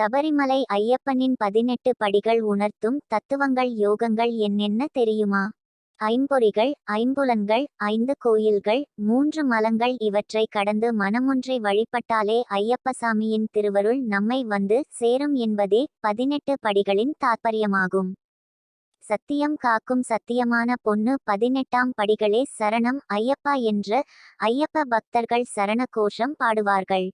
சபரிமலை ஐயப்பனின் பதினெட்டு படிகள் உணர்த்தும் தத்துவங்கள் யோகங்கள் என்னென்ன தெரியுமா? ஐம்பொறிகள் ஐம்புலன்கள் ஐந்து கோயில்கள் மூன்று மலங்கள் இவற்றை கடந்து மனமொன்றை வழிபட்டாலே ஐயப்பசாமியின் திருவருள் நம்மை வந்து சேரும் என்பதே பதினெட்டு படிகளின் தாற்பயமாகும். சத்தியம் காக்கும் சத்தியமான பொண்ணு பதினெட்டாம் படிகளே சரணம் ஐயப்பா என்ற ஐயப்ப பக்தர்கள் சரண கோஷம் பாடுவார்கள்.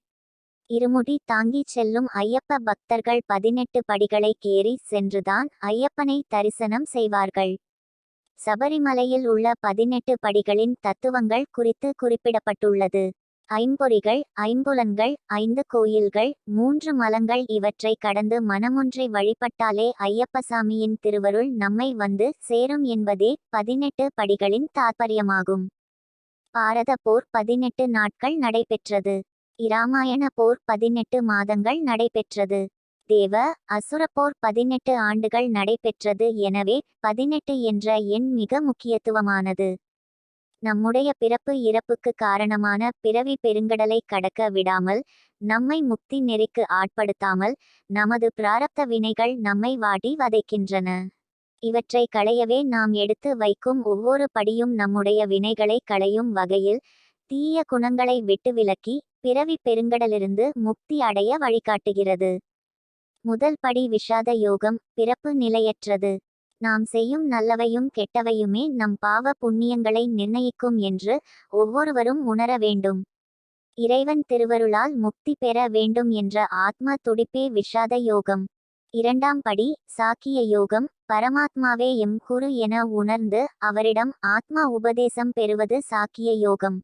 இருமுடி தாங்கிச் செல்லும் ஐயப்ப பக்தர்கள் பதினெட்டு படிகளை கேறி சென்றுதான் ஐயப்பனை தரிசனம் செய்வார்கள். சபரிமலையில் உள்ள பதினெட்டு படிகளின் தத்துவங்கள் குறித்து குறிப்பிடப்பட்டுள்ளது. ஐம்பொறிகள் ஐம்புலன்கள் ஐந்து கோயில்கள் மூன்று மலங்கள் இவற்றை கடந்து மனமொன்றை வழிபட்டாலே ஐயப்பசாமியின் திருவருள் நம்மை வந்து சேரும் என்பதே பதினெட்டு படிகளின் தாற்பயமாகும். பாரத போர் பதினெட்டு நாட்கள் நடைபெற்றது. இராமாயண போர் பதினெட்டு மாதங்கள் நடைபெற்றது. தேவ அசுரப்போர் பதினெட்டு ஆண்டுகள் நடைபெற்றது எனவே பதினெட்டு என்ற எண் மிக முக்கியத்துவமானது. நம்முடைய பிறப்பு இறப்புக்கு காரணமான பிறவி பெருங்கடலை கடக்க விடாமல் நம்மை முக்தி நெறிக்கு ஆட்படுத்தாமல் நமது பிராரப்த வினைகள் நம்மை வாடி வதைக்கின்றன. இவற்றை களையவே நாம் எடுத்து வைக்கும் ஒவ்வொரு படியும் நம்முடைய வினைகளை களையும் வகையில் தீய குணங்களை விட்டு விலக்கி பிறவி பெருங்கடலிருந்து முக்தி அடைய வழிகாட்டுகிறது. முதல் படி விஷாத யோகம் பிறப்பு நிலையற்றது. நாம் செய்யும் நல்லவையும் கெட்டவையுமே நம் பாவ புண்ணியங்களை நிர்ணயிக்கும் என்று ஒவ்வொருவரும் உணர வேண்டும். இறைவன் திருவருளால் முக்தி பெற வேண்டும் என்ற ஆத்ம துடிப்பே விஷாத யோகம். இரண்டாம் படி சாக்கிய யோகம் பரமாத்மாவே எம் குரு என உணர்ந்து அவரிடம் ஆத்மா உபதேசம் பெறுவது சாக்கிய யோகம்.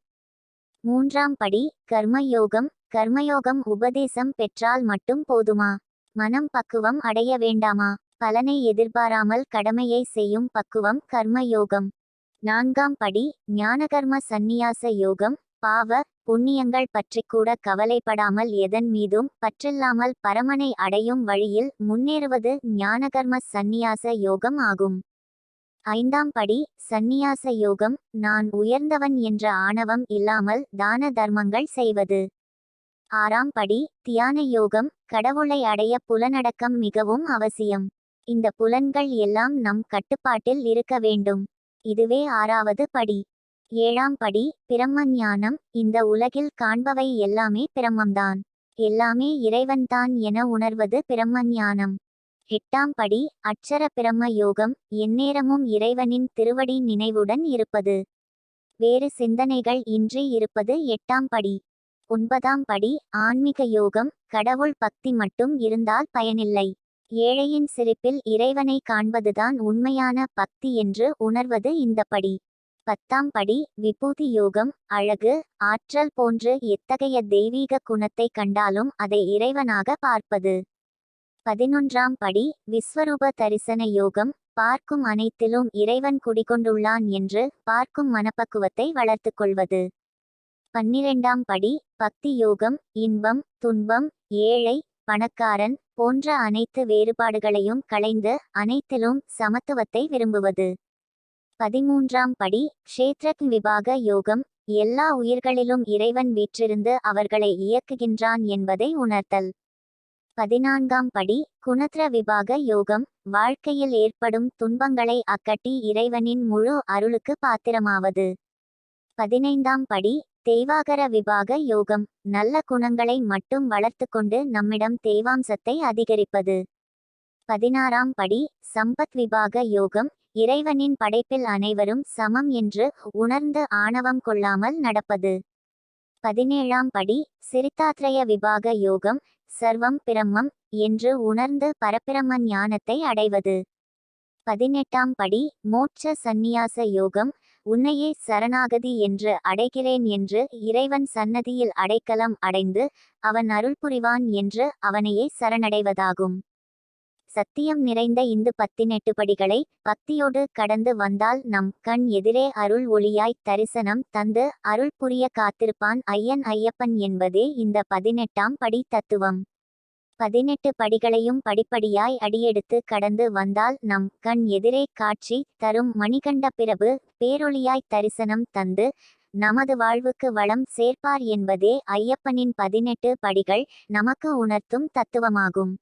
மூன்றாம் படி கர்மயோகம். கர்மயோகம் உபதேசம் பெற்றால் மட்டும் போதுமா? மனம் பக்குவம் அடைய வேண்டாமா? பலனை எதிர்பாராமல் கடமையை செய்யும் பக்குவம் கர்மயோகம். நான்காம் படி ஞானகர்ம சந்நியாச யோகம். பாவ புண்ணியங்கள் பற்றி கூட கவலைப்படாமல் எதன் மீதும் பற்றில்லாமல் பரமனை அடையும் வழியில் முன்னேறுவது ஞானகர்ம சந்நியாச யோகம் ஆகும். ஐந்தாம் படி சந்நியாச யோகம் நான் உயர்ந்தவன் என்ற ஆணவம் இல்லாமல் தான தர்மங்கள் செய்வது. ஆறாம் படி தியான யோகம் கடவுளை அடைய புலனடக்கம் மிகவும் அவசியம். இந்த புலன்கள் எல்லாம் நம் கட்டுப்பாட்டில் இருக்க வேண்டும். இதுவே ஆறாவது படி. ஏழாம் படி பிரம்ம ஞானம் இந்த உலகில் காண்பவை எல்லாமே பிரம்மம்தான். எல்லாமே இறைவன்தான் என உணர்வது பிரம்ம ஞானம். எட்டாம் படி அட்சர பிரம்ம யோகம் எந்நேரமும் இறைவனின் திருவடி நினைவுடன் இருப்பது. வேறு சிந்தனைகள் இன்றி இருப்பது எட்டாம் படி ஒன்பதாம் படி ஆன்மீக யோகம் கடவுள் பக்தி மட்டும் இருந்தால் பயனில்லை. ஏழையின் சிரிப்பில் இறைவனை காண்பதுதான் உண்மையான பக்தி என்று உணர்வது இந்த படி பத்தாம் படி விபூதி யோகம் அழகு ஆற்றல் போன்று எத்தகைய தெய்வீக குணத்தை கண்டாலும் அதை இறைவனாக பார்ப்பது. பதினொன்றாம் படி விஸ்வரூப தரிசன யோகம் பார்க்கும் அனைத்திலும் இறைவன் குடிகொண்டுள்ளான் என்று பார்க்கும் மனப்பக்குவத்தை வளர்த்து கொள்வது. பன்னிரெண்டாம் படி பக்தி யோகம் இன்பம் துன்பம் ஏழை பணக்காரன் போன்ற அனைத்து வேறுபாடுகளையும் களைந்து அனைத்திலும் சமத்துவத்தை விரும்புவது. பதிமூன்றாம் படி க்ஷேத்ரக் விபாக யோகம் எல்லா உயிர்களிலும் இறைவன் வீற்றிருந்து அவர்களை இயக்குகின்றான் என்பதை உணர்த்தல். பதினான்காம் படி குணத்ர விபாக யோகம் வாழ்க்கையில் ஏற்படும் துன்பங்களை அக்கட்டி இறைவனின் முழு அருளுக்கு பாத்திரமாவது. பதினைந்தாம் படி தேவாகர விபாக யோகம் நல்ல குணங்களை மட்டும் வளர்த்து கொண்டு நம்மிடம் தேவாம்சத்தை அதிகரிப்பது. பதினாறாம் படி சம்பத் விபாக யோகம் இறைவனின் படைப்பில் அனைவரும் சமம் என்று உணர்ந்து ஆணவம் கொள்ளாமல் நடப்பது. பதினேழாம் படி சிரித்தாத்ரய விபாக யோகம் சர்வம் பிரம்மம் என்று உணர்ந்து பரபிரம ஞானத்தை அடைவது. பதினெட்டாம் படி மோட்ச சந்நியாச யோகம் உன்னையே சரணாகதி என்று அடைகிறேன் என்று இறைவன் சன்னதியில் அடைக்கலம் அடைந்து அவன் அருள் புரிவான் என்று அவனையே சரணடைவதாகும். சத்தியம் நிறைந்த இந்த பத்தினெட்டு படிகளை பக்தியோடு கடந்து வந்தால் நம் கண் எதிரே அருள் ஒளியாய் தரிசனம் தந்து அருள் புரிய காத்திருப்பான் ஐயன் ஐயப்பன் என்பதே இந்த பதினெட்டாம் படி தத்துவம். பதினெட்டு படிகளையும் படிப்படியாய் அடியெடுத்து கடந்து வந்தால் நம் கண் எதிரே காட்சி தரும் மணிகண்ட பிரபு பேரொளியாய் தரிசனம் தந்து நமது வாழ்வுக்கு வளம் சேர்ப்பார் என்பதே ஐயப்பனின் பதினெட்டு படிகள் நமக்கு உணர்த்தும் தத்துவமாகும்.